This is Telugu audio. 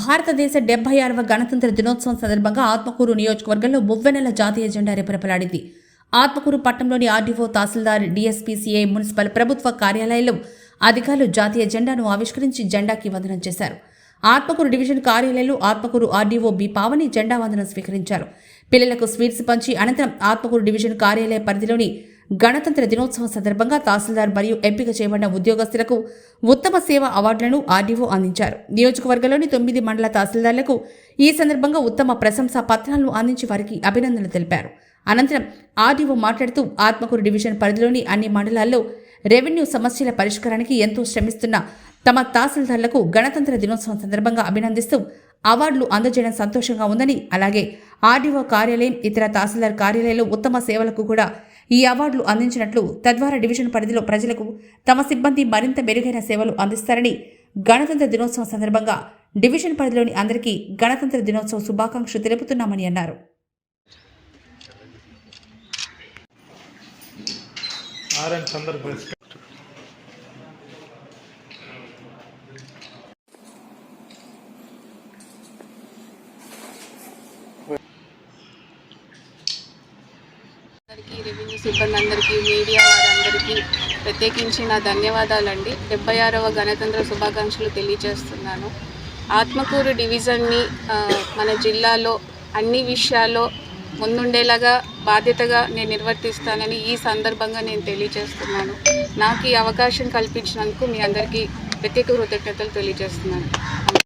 భారతదేశ డెబ్బై ఆరవ గణతంత్ర దినోత్సవం సందర్భంగా ఆత్మకూరు నియోజకవర్గంలో మువ్వెనెల జాతీయ జెండా రెపరెపలాడింది. ఆత్మకూరు పట్టణంలోని ఆర్డీఓ తహసీల్దార్ డిఎస్పీసీఐ మున్సిపల్ ప్రభుత్వ కార్యాలయంలో అధికారులు జాతీయ జెండాను ఆవిష్కరించి జెండాకి వందనం చేశారు. ఆత్మకూరు డివిజన్ కార్యాలయంలో ఆత్మకూరు ఆర్డీఓ బి పావని జెండా వందనం స్వీకరించారు. పిల్లలకు స్వీట్స్ పంచి అనంతరం ఆత్మకూరు డివిజన్ కార్యాలయ పరిధిలోని గణతంత్ర దినోత్సవం సందర్భంగా తహసీల్దార్ మరియు ఎంపిక చేయబడిన ఉద్యోగస్తులకు ఉత్తమ సేవ అవార్డులను ఆర్డీఓ అందించారు. నియోజకవర్గంలోని తొమ్మిది మండల తహసీల్దార్లకు ఈ సందర్భంగా ఉత్తమ ప్రశంసా పత్రాలను అందించి వారికి అభినందనలు తెలిపారు. అనంతరం ఆర్డీఓ మాట్లాడుతూ ఆత్మకూరు డివిజన్ పరిధిలోని అన్ని మండలాల్లో రెవెన్యూ సమస్యల పరిష్కారానికి ఎంతో శ్రమిస్తున్న తమ తహసీల్దార్లకు గణతంత్ర దినోత్సవం సందర్భంగా అభినందిస్తూ అవార్డులు అందజేయడం సంతోషంగా ఉందని అలాగే ఆర్డీఓ కార్యాలయం ఇతర తహసీల్దార్ కార్యాలయంలో ఉత్తమ సేవలకు కూడా ఈ అవార్డులు అందించినట్లు తద్వారా డివిజన్ పరిధిలో ప్రజలకు తమ సిబ్బంది మరింత మెరుగైన సేవలు అందిస్తారని గణతంత్ర దినోత్సవం సందర్భంగా డివిజన్ పరిధిలోని అందరికీ గణతంత్ర దినోత్సవ శుభాకాంక్షలు తెలుపుతున్నామని అన్నారు. ఆరెంజ్ అందరికీ రెవెన్యూ సిబ్బంది అందరికీ మీడియా వారందరికీ ప్రత్యేకించి నా ధన్యవాదాలండి. డెబ్బై ఆరవ గణతంత్ర శుభాకాంక్షలు తెలియజేస్తున్నాను. ఆత్మకూరు డివిజన్ని మన జిల్లాలో అన్ని విషయాల్లో ముందుండేలాగా బాధ్యతగా నేను నిర్వర్తిస్తానని ఈ సందర్భంగా నేను తెలియజేస్తున్నాను. నాకు ఈ అవకాశం కల్పించినందుకు మీ అందరికీ ప్రత్యేక కృతజ్ఞతలు తెలియజేస్తున్నాను.